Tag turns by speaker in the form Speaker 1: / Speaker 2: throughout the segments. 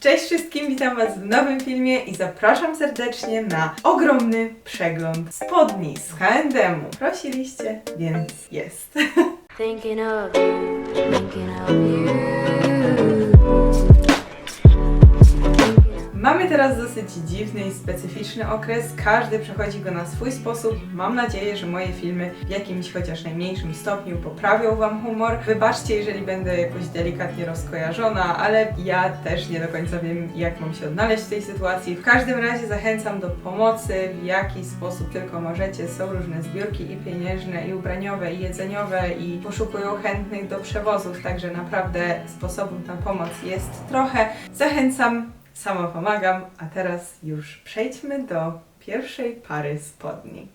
Speaker 1: Cześć wszystkim, witam Was w nowym filmie i zapraszam serdecznie na ogromny przegląd spodni z H&M. Prosiliście, więc jest.
Speaker 2: Thinking of you, thinking of you.
Speaker 1: Mamy teraz dosyć dziwny i specyficzny okres. Każdy przechodzi go na swój sposób. Mam nadzieję, że moje filmy w jakimś chociaż najmniejszym stopniu poprawią Wam humor. Wybaczcie, jeżeli będę jakoś delikatnie rozkojarzona, ale ja też nie do końca wiem, jak mam się odnaleźć w tej sytuacji. W każdym razie zachęcam do pomocy, w jaki sposób tylko możecie. Są różne zbiórki i pieniężne, i ubraniowe, i jedzeniowe, i poszukują chętnych do przewozów, także naprawdę sposobów na pomoc jest trochę. Zachęcam Sama pomagam, a teraz już przejdźmy do pierwszej pary spodni.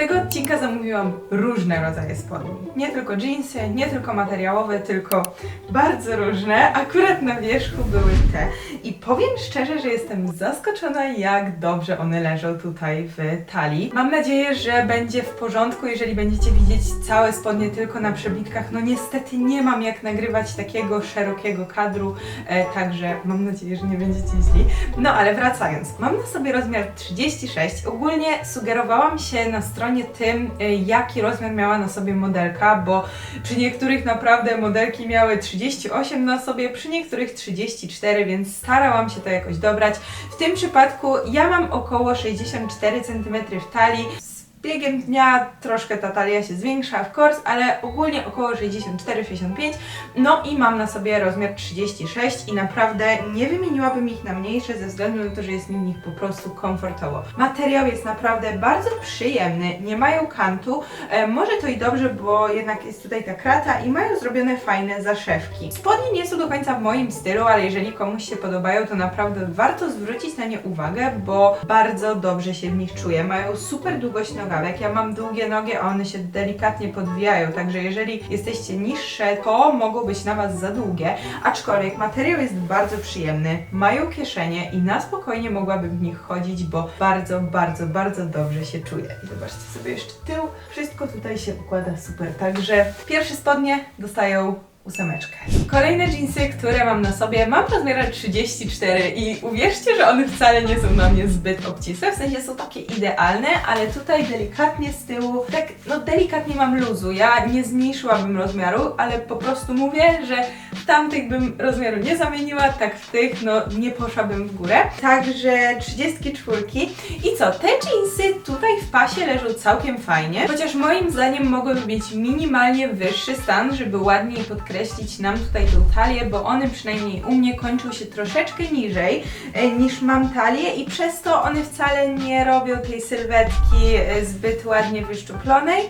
Speaker 1: Tego odcinka zamówiłam różne rodzaje spodni. Nie tylko jeansy, nie tylko materiałowe, tylko bardzo różne. Akurat na wierzchu były te. I powiem szczerze, że jestem zaskoczona, jak dobrze one leżą tutaj w talii. Mam nadzieję, że będzie w porządku, jeżeli będziecie widzieć całe spodnie tylko na przebitkach. No niestety nie mam jak nagrywać takiego szerokiego kadru, e, także mam nadzieję, że nie będziecie źli. No ale wracając, mam na sobie rozmiar 36. Ogólnie sugerowałam się na stronie tym, y, jaki rozmiar miała na sobie modelka, bo przy niektórych naprawdę modelki miały 38 na sobie, przy niektórych 34, więc starałam się to jakoś dobrać. W tym przypadku ja mam około 64 cm w talii. Biegiem dnia troszkę ta talia się zwiększa, w course, ale ogólnie około 64-65. No i mam na sobie rozmiar 36 i naprawdę nie wymieniłabym ich na mniejsze ze względu na to, że jest mi w nich po prostu komfortowo. Materiał jest naprawdę bardzo przyjemny, nie mają kantu. E, może to i dobrze, bo jednak jest tutaj ta krata i mają zrobione fajne zaszewki. Spodnie nie są do końca w moim stylu, ale jeżeli komuś się podobają, to naprawdę warto zwrócić na nie uwagę, bo bardzo dobrze się w nich czuję. Mają super długość nogawek. Ja mam długie nogi, a one się delikatnie podwijają, także jeżeli jesteście niższe, to mogą być na Was za długie, aczkolwiek materiał jest bardzo przyjemny, mają kieszenie i na spokojnie mogłabym w nich chodzić, bo bardzo, bardzo, bardzo dobrze się czuję. I zobaczcie sobie jeszcze tył, wszystko tutaj się układa super, także pierwsze spodnie dostają ósemeczkę. Kolejne jeansy, które mam na sobie, mam rozmiar 34 i uwierzcie, że one wcale nie są na mnie zbyt obcisłe, w sensie są takie idealne, ale tutaj delikatnie z tyłu, tak no delikatnie mam luzu. Ja nie zmniejszyłabym rozmiaru, ale po prostu mówię, że w tamtych bym rozmiaru nie zamieniła, tak w tych no nie poszłabym w górę. Także 34 i co, te jeansy tutaj w pasie leżą całkiem fajnie, chociaż moim zdaniem mogłyby mieć minimalnie wyższy stan, żeby ładniej podkreślić nam tutaj tą talię, bo one przynajmniej u mnie kończą się troszeczkę niżej e, niż mam talię i przez to one wcale nie robią tej sylwetki e, zbyt ładnie wyszczuplonej.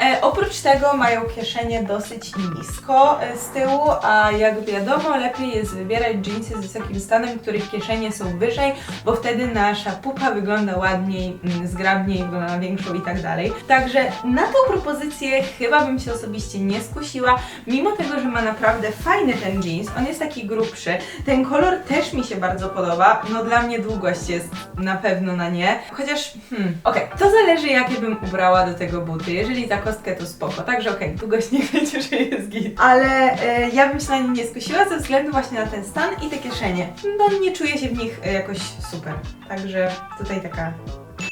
Speaker 1: E, oprócz tego mają kieszenie dosyć nisko z tyłu, a jak wiadomo lepiej jest wybierać jeansy z wysokim stanem, których kieszenie są wyżej, bo wtedy nasza pupa wygląda ładniej, mm, zgrabniej, wygląda większą i tak dalej. Także na tą propozycję chyba bym się osobiście nie skusiła, mimo tego, że ma naprawdę fajny ten jeans, on jest taki grubszy, ten kolor też mi się bardzo podoba, no dla mnie długość jest na pewno na nie, chociaż hmm, okej, to zależy jakie bym ubrała do tego buty, jeżeli za kostkę to spoko, także okej, długość nie będzie, że jest git, ale e, ja bym się na nie nie skusiła ze względu właśnie na ten stan i te kieszenie, no nie czuję się w nich e, jakoś super, także tutaj taka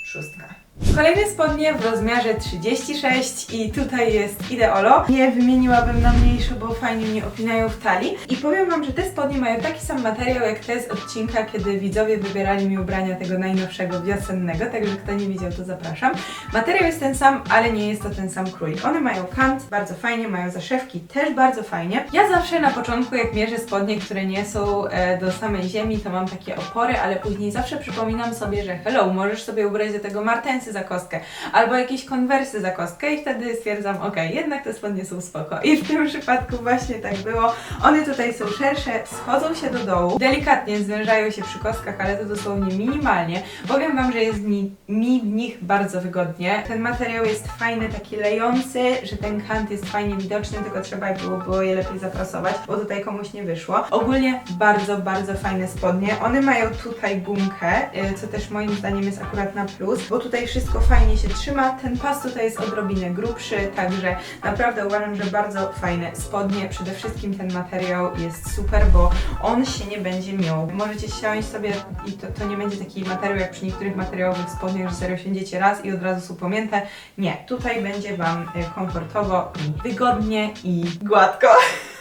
Speaker 1: szóstka. Kolejne spodnie w rozmiarze 36 i tutaj jest Ideolo. Nie wymieniłabym na mniejsze, bo fajnie mnie opinają w talii. I powiem Wam, że te spodnie mają taki sam materiał jak te z odcinka, kiedy widzowie wybierali mi ubrania tego najnowszego wiosennego, także kto nie widział, to zapraszam. Materiał jest ten sam, ale nie jest to ten sam krój. One mają kant, bardzo fajnie, mają zaszewki, też bardzo fajnie. Ja zawsze na początku, jak mierzę spodnie, które nie są e, do samej ziemi, to mam takie opory, ale później zawsze przypominam sobie, że hello, możesz sobie ubrać do tego za kostkę, albo jakieś konwersy za kostkę i wtedy stwierdzam, ok, jednak te spodnie są spoko. I w tym przypadku właśnie tak było. One tutaj są szersze, schodzą się do dołu, delikatnie zwężają się przy kostkach, ale to dosłownie minimalnie. Powiem Wam, że jest mi, mi w nich bardzo wygodnie. Ten materiał jest fajny, taki lejący, że ten kant jest fajnie widoczny, tylko trzeba było, było je lepiej zaprasować, bo tutaj komuś nie wyszło. Ogólnie bardzo, bardzo fajne spodnie. One mają tutaj gumkę, y, co też moim zdaniem jest akurat na plus, bo tutaj wszystko fajnie się trzyma. Ten pas tutaj jest odrobinę grubszy, także naprawdę uważam, że bardzo fajne spodnie. Przede wszystkim ten materiał jest super, bo on się nie będzie miał. Możecie siąść sobie i to, to nie będzie taki materiał jak przy niektórych materiałowych spodniach, że serio siędziecie raz i od razu są pomięte. Nie, tutaj będzie Wam e, komfortowo i wygodnie i gładko.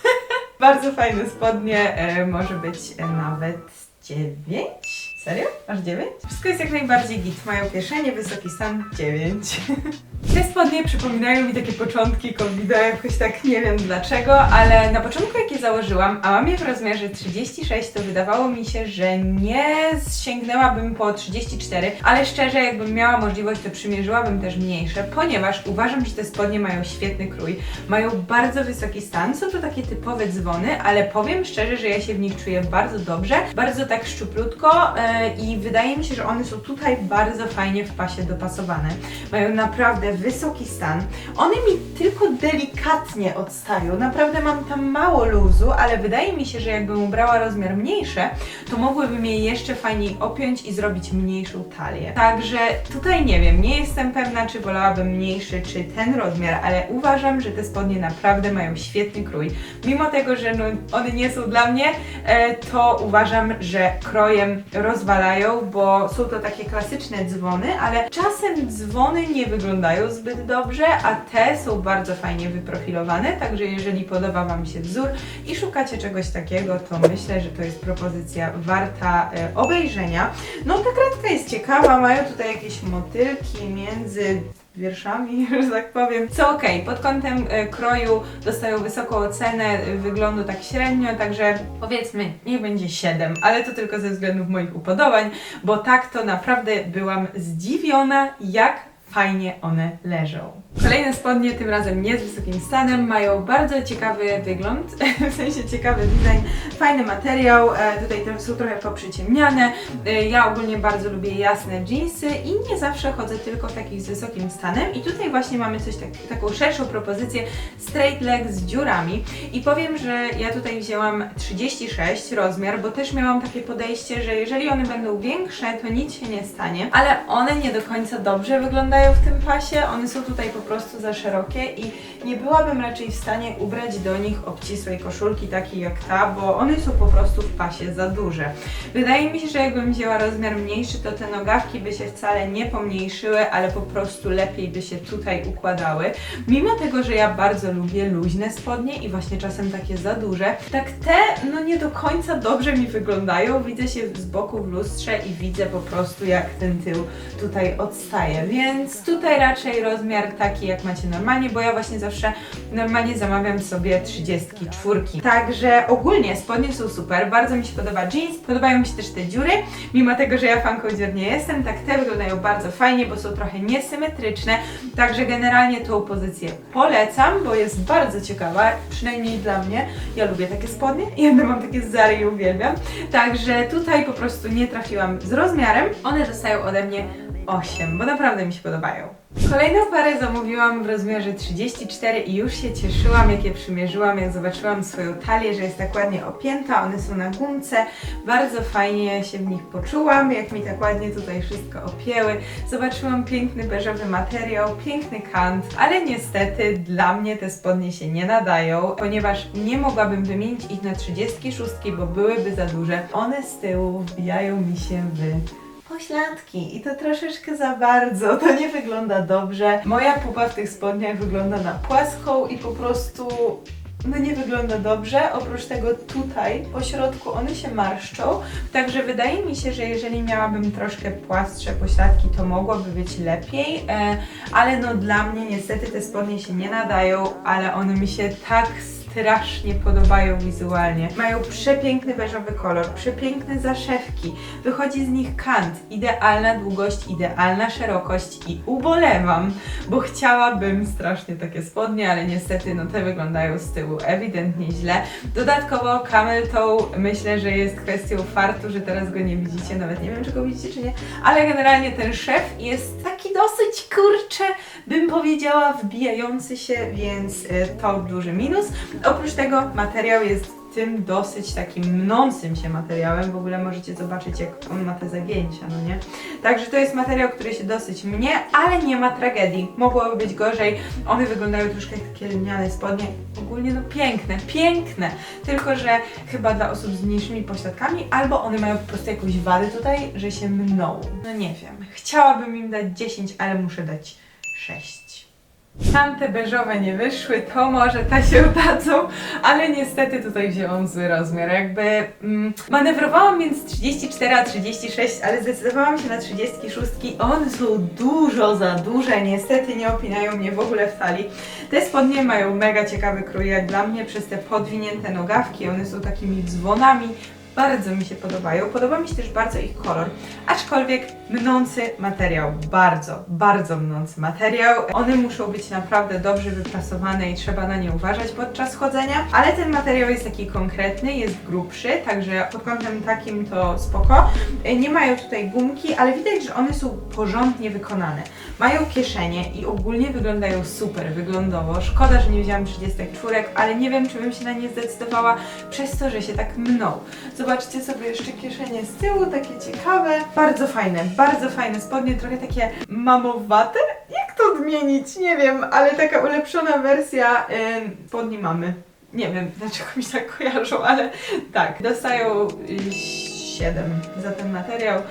Speaker 1: Bardzo fajne spodnie, e, może być e, nawet 9. Serio? Aż 9? Wszystko jest jak najbardziej git. Mają kieszenie, wysoki stan 9. Te spodnie przypominają mi takie początki covid jakoś tak nie wiem dlaczego, ale na początku jak je założyłam, a mam je w rozmiarze 36, to wydawało mi się, że nie sięgnęłabym po 34, ale szczerze jakbym miała możliwość, to przymierzyłabym też mniejsze, ponieważ uważam, że te spodnie mają świetny krój, mają bardzo wysoki stan, są to takie typowe dzwony, ale powiem szczerze, że ja się w nich czuję bardzo dobrze, bardzo tak szczuplutko e, i wydaje mi się, że one są tutaj bardzo fajnie w pasie dopasowane. Mają naprawdę wysoki stan. One mi tylko delikatnie odstają. Naprawdę mam tam mało luzu, ale wydaje mi się, że jakbym ubrała rozmiar mniejsze, to mogłabym je jeszcze fajniej opiąć i zrobić mniejszą talię. Także tutaj nie wiem, nie jestem pewna, czy wolałabym mniejszy, czy ten rozmiar, ale uważam, że te spodnie naprawdę mają świetny krój. Mimo tego, że no, one nie są dla mnie, e, to uważam, że krojem rozwalają, bo są to takie klasyczne dzwony, ale czasem dzwony nie wyglądają zbyt dobrze, a te są bardzo fajnie wyprofilowane, także jeżeli podoba Wam się wzór i szukacie czegoś takiego, to myślę, że to jest propozycja warta e, obejrzenia. No ta kratka jest ciekawa, mają tutaj jakieś motylki między wierszami, że tak powiem. Co ok, pod kątem e, kroju dostają wysoką ocenę, e, wyglądu tak średnio, także powiedzmy, niech będzie 7, ale to tylko ze względów moich upodobań, bo tak to naprawdę byłam zdziwiona, jak fajnie one leżą. Kolejne spodnie, tym razem nie z wysokim stanem, mają bardzo ciekawy wygląd, w sensie ciekawy design, fajny materiał, e, tutaj te są trochę poprzyciemniane. E, Ja ogólnie bardzo lubię jasne jeansy i nie zawsze chodzę tylko w takich z wysokim stanem. I tutaj właśnie mamy coś tak, taką szerszą propozycję straight leg z dziurami. I powiem, że ja tutaj wzięłam 36 rozmiar, bo też miałam takie podejście, że jeżeli one będą większe, to nic się nie stanie, ale one nie do końca dobrze wyglądają w tym pasie, one są tutaj po prostu za szerokie i nie byłabym raczej w stanie ubrać do nich obcisłej koszulki takiej jak ta, bo one są po prostu w pasie za duże. Wydaje mi się, że jakbym wzięła rozmiar mniejszy, to te nogawki by się wcale nie pomniejszyły, ale po prostu lepiej by się tutaj układały. Mimo tego, że ja bardzo lubię luźne spodnie i właśnie czasem takie za duże, tak te no nie do końca dobrze mi wyglądają. Widzę się z boku w lustrze i widzę po prostu jak ten tył tutaj odstaje, więc tutaj raczej rozmiar taki jak macie normalnie, bo ja właśnie zawsze normalnie zamawiam sobie 34. Także ogólnie spodnie są super, bardzo mi się podoba jeans, podobają mi się też te dziury, mimo tego, że ja fanką dziur nie jestem, tak te wyglądają bardzo fajnie, bo są trochę niesymetryczne, także generalnie tą pozycję polecam, bo jest bardzo ciekawa, przynajmniej dla mnie. Ja lubię takie spodnie, jedne mam takie Zary i uwielbiam, także tutaj po prostu nie trafiłam z rozmiarem, one dostają ode mnie 8, bo naprawdę mi się podobają. Kolejną parę zamówiłam w rozmiarze 34 i już się cieszyłam, jak je przymierzyłam, jak zobaczyłam swoją talię, że jest tak ładnie opięta, one są na gumce, bardzo fajnie się w nich poczułam, jak mi tak ładnie tutaj wszystko opięły. Zobaczyłam piękny beżowy materiał, piękny kant, ale niestety dla mnie te spodnie się nie nadają, ponieważ nie mogłabym wymienić ich na 36, bo byłyby za duże. One z tyłu wbijają mi się w pośladki i to troszeczkę za bardzo, to nie wygląda dobrze. Moja pupa w tych spodniach wygląda na płaską i po prostu no nie wygląda dobrze. Oprócz tego tutaj po środku one się marszczą, także wydaje mi się, że jeżeli miałabym troszkę płastsze pośladki, to mogłoby być lepiej, e, ale no dla mnie niestety te spodnie się nie nadają, ale one mi się tak strasznie podobają wizualnie. Mają przepiękny beżowy kolor, przepiękne zaszewki, wychodzi z nich kant, idealna długość, idealna szerokość i ubolewam, bo chciałabym strasznie takie spodnie, ale niestety no te wyglądają z tyłu ewidentnie źle. Dodatkowo camel toe myślę, że jest kwestią fartu, że teraz go nie widzicie, nawet nie wiem czy go widzicie czy nie, ale generalnie ten szef jest taki dosyć kurcze, bym powiedziała wbijający się, więc y, to duży minus. Oprócz tego materiał jest tym dosyć takim mnącym się materiałem. W ogóle możecie zobaczyć, jak on ma te zagięcia, no nie? Także to jest materiał, który się dosyć mnie, ale nie ma tragedii. Mogłoby być gorzej. One wyglądają troszkę jak takie lniane spodnie. Ogólnie no piękne, piękne. Tylko, że chyba dla osób z mniejszymi pośladkami, albo one mają po prostu jakąś wadę tutaj, że się mną. No nie wiem. Chciałabym im dać 10, ale muszę dać 6. Tamte beżowe nie wyszły, to może te się udadzą, ale niestety tutaj wzięłam zły rozmiar. Jakby mm, manewrowałam między 34 a 36, ale zdecydowałam się na 36. One są dużo za duże, niestety nie opinają mnie w ogóle w talii. Te spodnie mają mega ciekawy krój jak dla mnie przez te podwinięte nogawki, one są takimi dzwonami. Bardzo mi się podobają. Podoba mi się też bardzo ich kolor. Aczkolwiek mnący materiał, bardzo, bardzo mnący materiał. One muszą być naprawdę dobrze wyprasowane i trzeba na nie uważać podczas chodzenia, ale ten materiał jest taki konkretny, jest grubszy, także pod kątem takim to spoko. Nie mają tutaj gumki, ale widać, że one są porządnie wykonane. Mają kieszenie i ogólnie wyglądają super wyglądowo. Szkoda, że nie wzięłam 34, ale nie wiem, czy bym się na nie zdecydowała przez to, że się tak mną. Zobaczcie sobie jeszcze kieszenie z tyłu, takie ciekawe. Bardzo fajne, bardzo fajne spodnie, trochę takie mamowate. Jak to odmienić? Nie wiem, ale taka ulepszona wersja yy, spodni mamy. Nie wiem, dlaczego mi tak kojarzą, ale tak. Dostają 7 za ten materiał.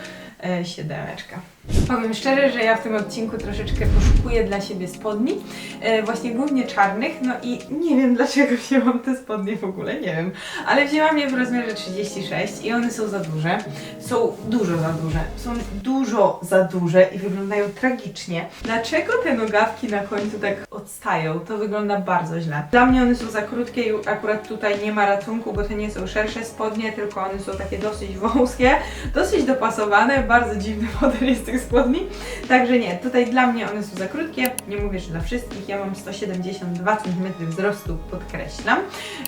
Speaker 1: y, Siedemeczka. Powiem szczerze, że ja w tym odcinku troszeczkę poszukuję dla siebie spodni, e, właśnie głównie czarnych, no i nie wiem dlaczego wzięłam te spodnie w ogóle, nie wiem, ale wzięłam je w rozmiarze 36 i one są za duże, są dużo za duże, są dużo za duże i wyglądają tragicznie. Dlaczego te nogawki na końcu tak odstają? To wygląda bardzo źle. Dla mnie one są za krótkie i akurat tutaj nie ma ratunku, bo to nie są szersze spodnie, tylko one są takie dosyć wąskie, dosyć dopasowane, bardzo dziwny model jest tych spodni. Także nie, tutaj dla mnie one są za krótkie. Nie mówię, że dla wszystkich. Ja mam 172 cm wzrostu, podkreślam.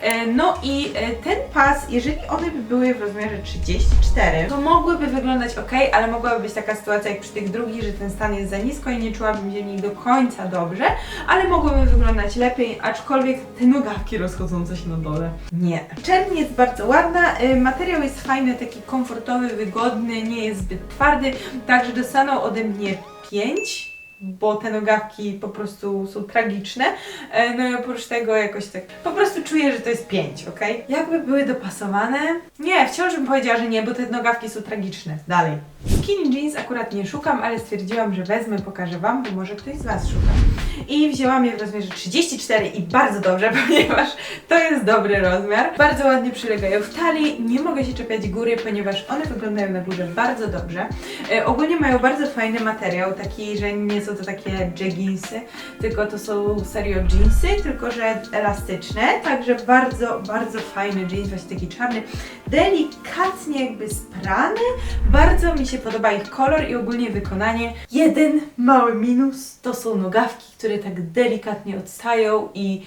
Speaker 1: E, No i e, ten pas, jeżeli one by były w rozmiarze 34, to mogłyby wyglądać ok, ale mogłaby być taka sytuacja jak przy tych drugich, że ten stan jest za nisko i nie czułabym się w nich do końca dobrze, ale mogłyby wyglądać lepiej, aczkolwiek te nogawki rozchodzące się na dole. Nie. Czerń jest bardzo ładna, y, materiał jest fajny, taki komfortowy, wygodny, nie jest zbyt twardy, także dostaną ode mnie 5 bo te nogawki po prostu są tragiczne. E, No i oprócz tego jakoś tak po prostu czuję, że to jest 5, ok? Jakby były dopasowane? Nie, wciąż bym powiedziała, że nie, bo te nogawki są tragiczne. Dalej. Skinny jeans akurat nie szukam, ale stwierdziłam, że wezmę, pokażę Wam, bo może ktoś z Was szuka. I wzięłam je w rozmiarze 34 i bardzo dobrze, ponieważ to jest dobry rozmiar. Bardzo ładnie przylegają w talii, nie mogę się czepiać góry, ponieważ one wyglądają na górze bardzo dobrze. E, ogólnie mają bardzo fajny materiał, taki, że nie są to takie jeginsy, tylko to są serio jeansy, tylko że elastyczne, także bardzo, bardzo fajny jeans, właśnie taki czarny, delikatnie jakby sprany. Bardzo mi się podoba ich kolor i ogólnie wykonanie. Jeden mały minus to są nogawki, które tak delikatnie odstają i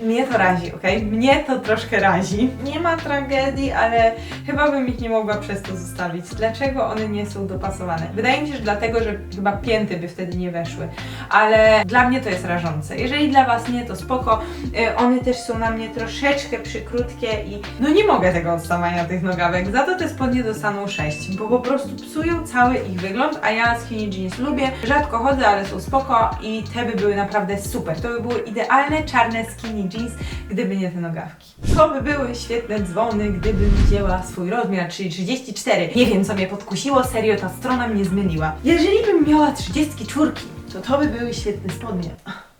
Speaker 1: mnie to razi, ok? Mnie to troszkę razi. Nie ma tragedii, ale chyba bym ich nie mogła przez to zostawić. Dlaczego one nie są dopasowane? Wydaje mi się, że dlatego, że chyba pięty by wtedy nie weszły, ale dla mnie to jest rażące. Jeżeli dla Was nie, to spoko. E, One też są na mnie troszeczkę przykrótkie i no nie mogę tego odstawania tych nogawek. Za to te spodnie dostaną 6, bo po prostu psują cały ich wygląd, a ja skinny jeans lubię. Rzadko chodzę, ale są spoko i te by były naprawdę super. To by były idealne czarne skinny jeans, gdyby nie te nogawki. To by były świetne dzwony, gdybym wzięła swój rozmiar, czyli 34. Nie wiem, co mnie podkusiło, serio, ta strona mnie zmyliła. Jeżeli bym miała 34, to to by były świetne spodnie.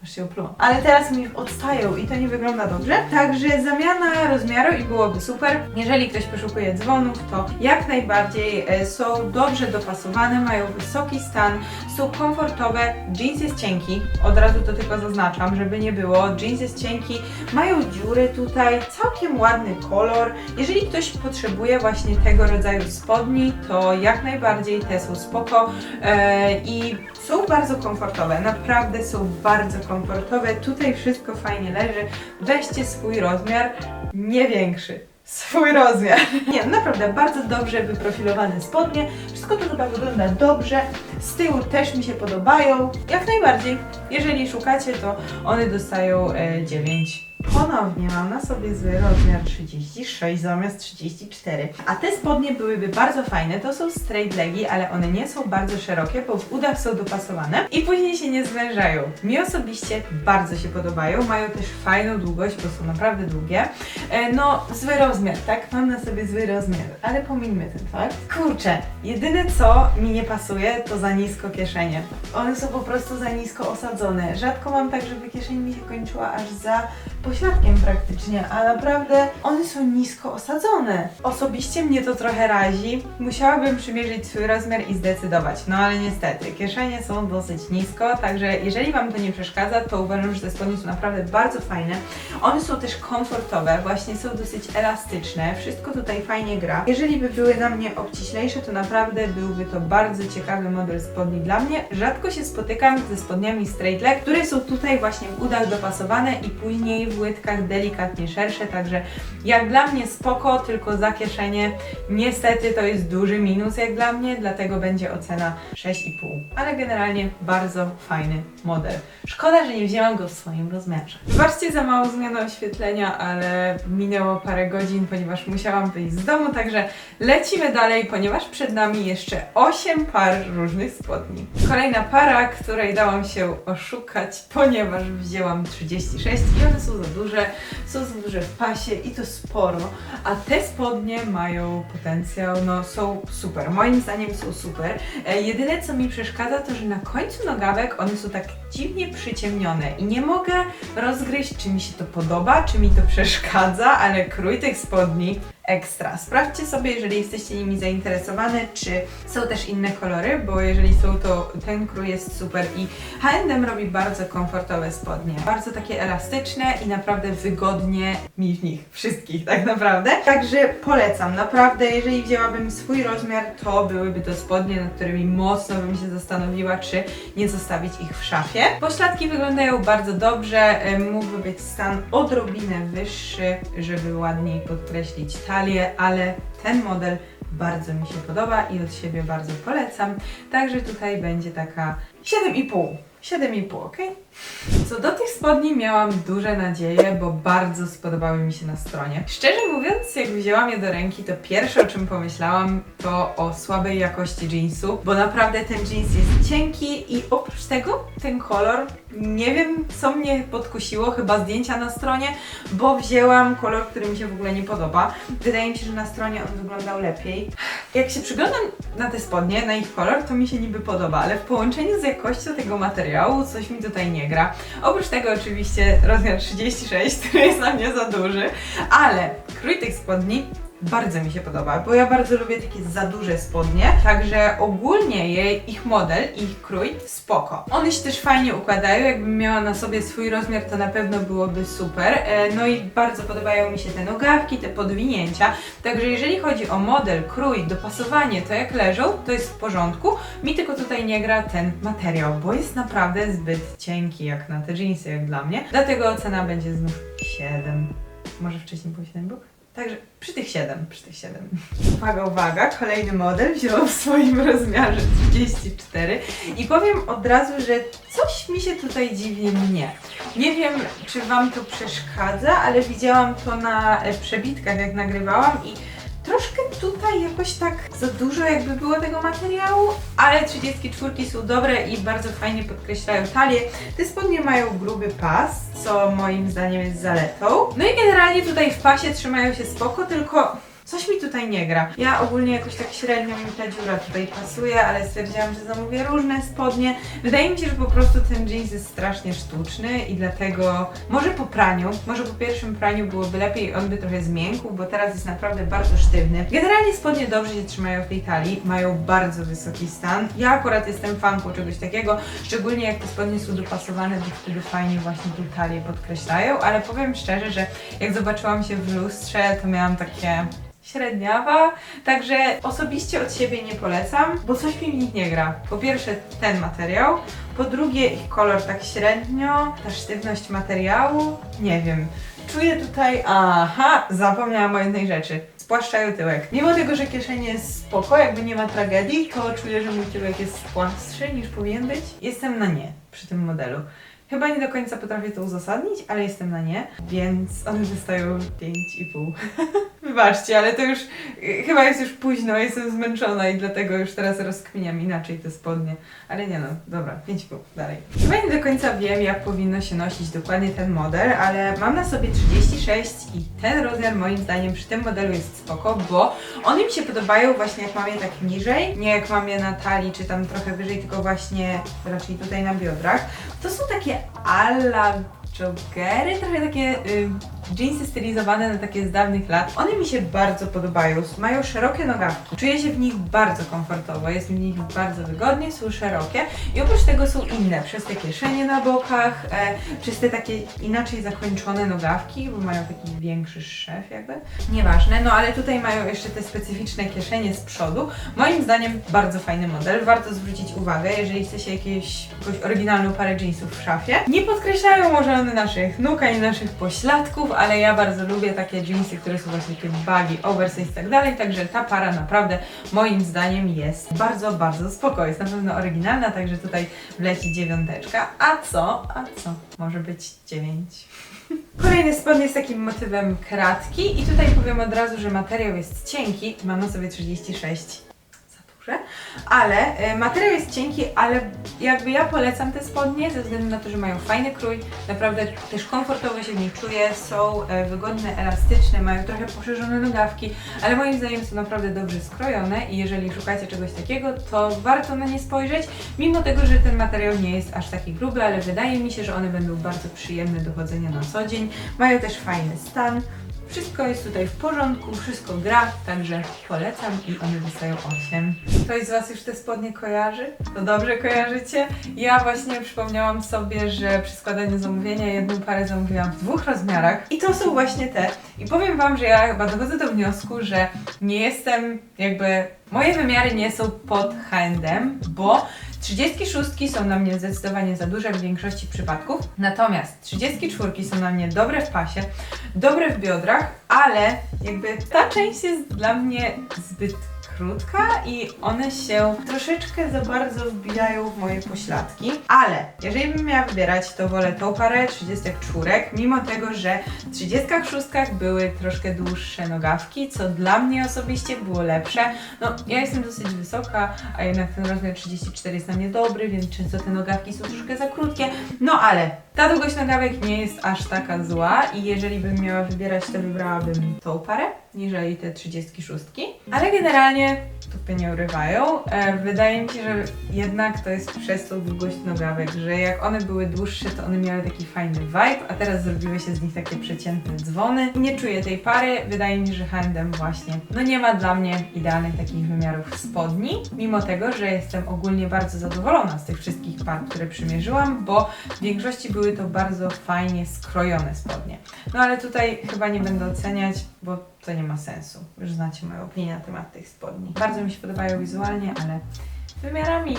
Speaker 1: Aż się oplułam. Ale teraz mi odstają i to nie wygląda dobrze. Także zamiana rozmiaru i byłoby super. Jeżeli ktoś poszukuje dzwonów, to jak najbardziej e, są dobrze dopasowane, mają wysoki stan, są komfortowe. Jeans jest cienki, od razu to tylko zaznaczam, żeby nie było. Jeans jest cienki, mają dziury tutaj, całkiem ładny kolor. Jeżeli ktoś potrzebuje właśnie tego rodzaju spodni, to jak najbardziej te są spoko e, i są bardzo komfortowe, naprawdę są bardzo komfortowe. Tutaj wszystko fajnie leży. Weźcie swój rozmiar, nie większy. Swój rozmiar. Nie, naprawdę bardzo dobrze wyprofilowane spodnie. Wszystko to chyba wygląda dobrze. Z tyłu też mi się podobają. Jak najbardziej. Jeżeli szukacie, to one dostają e, 9. Ponownie mam na sobie zły rozmiar 36 zamiast 34. A te spodnie byłyby bardzo fajne. To są straight legi, ale one nie są bardzo szerokie, bo w udach są dopasowane i później się nie zwężają. Mi osobiście bardzo się podobają. Mają też fajną długość, bo są naprawdę długie. E, no, zły rozmiar, tak? Mam na sobie zły rozmiar, ale pomińmy ten fakt. Kurczę, jedyne co mi nie pasuje, to za nisko kieszenie. One są po prostu za nisko osadzone. Rzadko mam tak, żeby kieszeń mi się kończyła aż za pośladkiem praktycznie, a naprawdę one są nisko osadzone. Osobiście mnie to trochę razi. Musiałabym przymierzyć swój rozmiar i zdecydować. No ale niestety, kieszenie są dosyć nisko, także jeżeli Wam to nie przeszkadza, to uważam, że te spodnie są naprawdę bardzo fajne. One są też komfortowe, właśnie są dosyć elastyczne, wszystko tutaj fajnie gra. Jeżeli by były na mnie obciślejsze, to naprawdę byłby to bardzo ciekawy model spodni dla mnie. Rzadko się spotykam ze spodniami straight leg, które są tutaj właśnie w udach dopasowane i później łydkach delikatnie szersze, także jak dla mnie spoko, tylko za kieszenie. Niestety to jest duży minus jak dla mnie, dlatego będzie ocena 6,5. Ale generalnie bardzo fajny model. Szkoda, że nie wzięłam go w swoim rozmiarze. Wybaczcie za małą zmianę oświetlenia, ale minęło parę godzin, ponieważ musiałam wyjść z domu, także lecimy dalej, ponieważ przed nami jeszcze 8 par różnych spodni. Kolejna para, której dałam się oszukać, ponieważ wzięłam 36 i one są duże, są za duże w pasie i to sporo, a te spodnie mają potencjał, no są super, moim zdaniem są super. E, jedyne co mi przeszkadza to, że na końcu nogawek one są tak dziwnie przyciemnione i nie mogę rozgryźć, czy mi się to podoba, czy mi to przeszkadza, ale krój tych spodni ekstra. Sprawdźcie sobie, jeżeli jesteście nimi zainteresowane, czy są też inne kolory, bo jeżeli są, to ten krój jest super i H&M robi bardzo komfortowe spodnie. Bardzo takie elastyczne i naprawdę wygodnie mi w nich wszystkich tak naprawdę. Także polecam. Naprawdę, jeżeli wzięłabym swój rozmiar, to byłyby to spodnie, nad którymi mocno bym się zastanowiła, czy nie zostawić ich w szafie. Pośladki wyglądają bardzo dobrze. Mógłby być stan odrobinę wyższy, żeby ładniej podkreślić talię, ale ten model bardzo mi się podoba i od siebie bardzo polecam. Także tutaj będzie taka 7,5. 7,5, ok? Co do tych spodni miałam duże nadzieje, bo bardzo spodobały mi się na stronie. Szczerze mówiąc, jak wzięłam je do ręki, to pierwsze o czym pomyślałam to o słabej jakości jeansu, bo naprawdę ten jeans jest cienki i oprócz tego ten kolor, nie wiem co mnie podkusiło, chyba zdjęcia na stronie, bo wzięłam kolor, który mi się w ogóle nie podoba. Wydaje mi się, że na stronie on wyglądał lepiej. Jak się przyglądam na te spodnie, na ich kolor, to mi się niby podoba, ale w połączeniu z jakością tego materiału coś mi tutaj nie gra. Oprócz tego oczywiście rozmiar 36, który jest na mnie za duży, ale krój tych spodni bardzo mi się podoba, bo ja bardzo lubię takie za duże spodnie, także ogólnie jej, ich model, ich krój spoko. One się też fajnie układają, jakbym miała na sobie swój rozmiar, to na pewno byłoby super. E, No i bardzo podobają mi się te nogawki, te podwinięcia, także jeżeli chodzi o model, krój, dopasowanie, to jak leżą, to jest w porządku. Mi tylko tutaj nie gra ten materiał, bo jest naprawdę zbyt cienki jak na te jeansy, jak dla mnie. Dlatego ocena będzie znów 7. Może wcześniej było 7 było? Także przy tych 7, przy tych 7. Uwaga, uwaga, kolejny model wziąłam w swoim rozmiarze 34 i powiem od razu, że coś mi się tutaj dziwnie mnie. Nie wiem, czy Wam to przeszkadza, ale widziałam to na e, przebitkach, jak nagrywałam i troszkę tutaj jakoś tak za dużo jakby było tego materiału, ale 34 są dobre i bardzo fajnie podkreślają talię. Te spodnie mają gruby pas, co moim zdaniem jest zaletą. No i generalnie tutaj w pasie trzymają się spoko, tylko coś mi tutaj nie gra. Ja ogólnie jakoś tak średnio mi ta dziura tutaj pasuje, ale stwierdziłam, że zamówię różne spodnie. Wydaje mi się, że po prostu ten jeans jest strasznie sztuczny i dlatego może po praniu, może po pierwszym praniu byłoby lepiej, on by trochę zmiękł, bo teraz jest naprawdę bardzo sztywny. Generalnie spodnie dobrze się trzymają w tej talii, mają bardzo wysoki stan. Ja akurat jestem fanką czegoś takiego, szczególnie jak te spodnie są dopasowane, to wtedy fajnie właśnie tą talię podkreślają, ale powiem szczerze, że jak zobaczyłam się w lustrze, to miałam takie średniawa, także osobiście od siebie nie polecam, bo coś mi w nich nie gra. Po pierwsze ten materiał, po drugie ich kolor tak średnio, ta sztywność materiału, nie wiem. Czuję tutaj, aha, zapomniałam o jednej rzeczy. Spłaszczają tyłek. Mimo tego, że kieszenie jest spoko, jakby nie ma tragedii, to czuję, że mój tyłek jest płastszy niż powinien być. Jestem na nie przy tym modelu. Chyba nie do końca potrafię to uzasadnić, ale jestem na nie, więc one dostają 5,5. Wybaczcie, ale to już chyba jest już późno, jestem zmęczona i dlatego już teraz rozkminiam inaczej te spodnie. Ale nie no, dobra, 5,5 dalej. Chyba nie do końca wiem, jak powinno się nosić dokładnie ten model, ale mam na sobie 36 i ten rozmiar moim zdaniem przy tym modelu jest spoko, bo one mi się podobają właśnie jak mam je tak niżej, nie jak mam je na talii czy tam trochę wyżej, tylko właśnie raczej tutaj na biodrach. To są takie ala joggery, trochę takie y, jeansy stylizowane na takie z dawnych lat. One mi się bardzo podobają, mają szerokie nogawki. Czuję się w nich bardzo komfortowo, jest mi w nich bardzo wygodnie, są szerokie i oprócz tego są inne, przez te kieszenie na bokach, e, przez te takie inaczej zakończone nogawki, bo mają taki większy szef jakby. Nieważne, no ale tutaj mają jeszcze te specyficzne kieszenie z przodu. Moim zdaniem bardzo fajny model, warto zwrócić uwagę, jeżeli chce się jakieś, jakąś oryginalną parę jeansów w szafie. Nie podkreślają może one naszych nóg ani naszych pośladków, ale ja bardzo lubię takie jeansy, które są właśnie takie baggy, oversize i tak dalej, także ta para naprawdę moim zdaniem jest bardzo, bardzo spoko. Jest na pewno oryginalna, także tutaj wleci dziewiąteczka. A co? A co? Może być dziewięć. Kolejny spodnie z takim motywem kratki i tutaj powiem od razu, że materiał jest cienki, mam na sobie 36 duże, ale e, materiał jest cienki, ale jakby ja polecam te spodnie ze względu na to, że mają fajny krój, naprawdę też komfortowo się w nich czuję, są e, wygodne, elastyczne, mają trochę poszerzone nogawki, ale moim zdaniem są naprawdę dobrze skrojone i jeżeli szukacie czegoś takiego, to warto na nie spojrzeć, mimo tego, że ten materiał nie jest aż taki gruby, ale wydaje mi się, że one będą bardzo przyjemne do chodzenia na co dzień. Mają też fajny stan. Wszystko jest tutaj w porządku, wszystko gra, także polecam i one dostają 8. Ktoś z Was już te spodnie kojarzy? To dobrze kojarzycie? Ja właśnie przypomniałam sobie, że przy składaniu zamówienia jedną parę zamówiłam w dwóch rozmiarach i to są właśnie te. I powiem Wam, że ja chyba dochodzę do wniosku, że nie jestem jakby... Moje wymiary nie są pod H&M, bo 36 są na mnie zdecydowanie za duże w większości przypadków, natomiast 34 są na mnie dobre w pasie, dobre w biodrach, ale jakby ta część jest dla mnie zbyt krótka i one się troszeczkę za bardzo wbijają w moje pośladki, ale jeżeli bym miała wybierać, to wolę tą parę 34, mimo tego, że w 36 były troszkę dłuższe nogawki, co dla mnie osobiście było lepsze. No, ja jestem dosyć wysoka, a jednak ten rozmiar 34 jest na mnie dobry, więc często te nogawki są troszkę za krótkie. No ale ta długość nogawek nie jest aż taka zła i jeżeli bym miała wybierać, to wybrałabym tą parę, niżeli te 36. Ale generalnie dupy nie urywają. E, wydaje mi się, że jednak to jest przez tą długość nogawek, że jak one były dłuższe, to one miały taki fajny vibe, a teraz zrobiły się z nich takie przeciętne dzwony. Nie czuję tej pary, wydaje mi się, że H&M właśnie no nie ma dla mnie idealnych takich wymiarów spodni, mimo tego, że jestem ogólnie bardzo zadowolona z tych wszystkich par, które przymierzyłam, bo w większości były to bardzo fajnie skrojone spodnie. No ale tutaj chyba nie będę oceniać, bo to nie ma sensu. Już znacie moją opinię na temat tych spodni. Bardzo mi się podobają wizualnie, ale wymiarami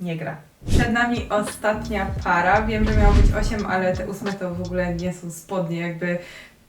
Speaker 1: nie gra. Przed nami ostatnia para. Wiem, że miało być 8, ale te ósme to w ogóle nie są spodnie, jakby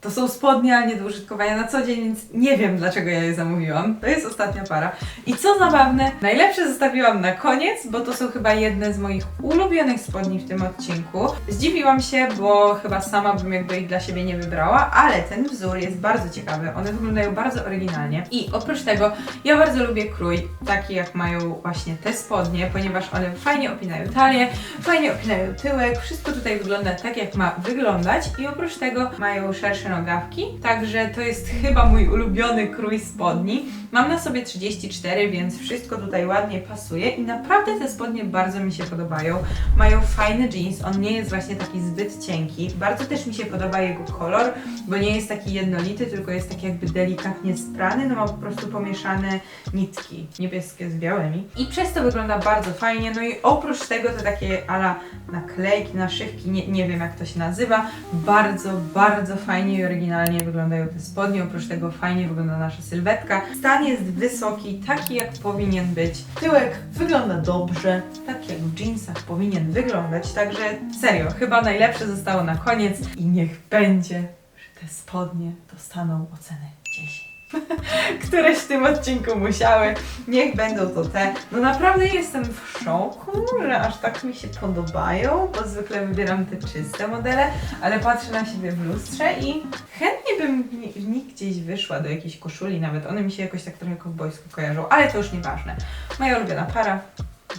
Speaker 1: to są spodnie, ale nie do użytkowania na co dzień, więc nie wiem dlaczego ja je zamówiłam. To jest ostatnia para. I co zabawne, najlepsze zostawiłam na koniec, bo to są chyba jedne z moich ulubionych spodni w tym odcinku. Zdziwiłam się, bo chyba sama bym jakby ich dla siebie nie wybrała, ale ten wzór jest bardzo ciekawy. One wyglądają bardzo oryginalnie. I oprócz tego ja bardzo lubię krój, taki jak mają właśnie te spodnie, ponieważ one fajnie opinają talię, fajnie opinają tyłek, wszystko tutaj wygląda tak jak ma wyglądać i oprócz tego mają szersze nogawki, także to jest chyba mój ulubiony krój spodni. Mam na sobie 34, więc wszystko tutaj ładnie pasuje i naprawdę te spodnie bardzo mi się podobają. Mają fajny jeans, on nie jest właśnie taki zbyt cienki. Bardzo też mi się podoba jego kolor, bo nie jest taki jednolity, tylko jest taki jakby delikatnie sprany, no ma po prostu pomieszane nitki niebieskie z białymi. I przez to wygląda bardzo fajnie, no i oprócz tego to takie ala naklejki, naszywki, nie, nie wiem jak to się nazywa, bardzo, bardzo fajnie i oryginalnie wyglądają te spodnie, oprócz tego fajnie wygląda nasza sylwetka. Stan jest wysoki, taki jak powinien być. Tyłek wygląda dobrze, tak jak w jeansach powinien wyglądać, także serio, chyba najlepsze zostało na koniec i niech będzie, że te spodnie dostaną ocenę 10. któreś w tym odcinku musiały. Niech będą to te. No naprawdę jestem w szoku, że aż tak mi się podobają, bo zwykle wybieram te czyste modele, ale patrzę na siebie w lustrze i chętnie bym w nich gdzieś wyszła do jakiejś koszuli nawet. One mi się jakoś tak trochę kowbojsko kojarzą, ale to już nieważne. Moja ulubiona para.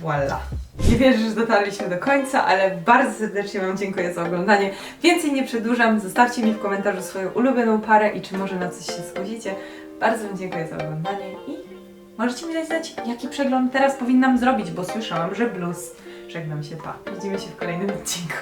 Speaker 1: Voila. Nie wierzę, że dotarliśmy do końca, ale bardzo serdecznie Wam dziękuję za oglądanie. Więcej nie przedłużam. Zostawcie mi w komentarzu swoją ulubioną parę i czy może na coś się zgodzicie. Bardzo Wam dziękuję za oglądanie i możecie mi dać znać, jaki przegląd teraz powinnam zrobić, bo słyszałam, że blues. Żegnam się, pa. Widzimy się w kolejnym odcinku.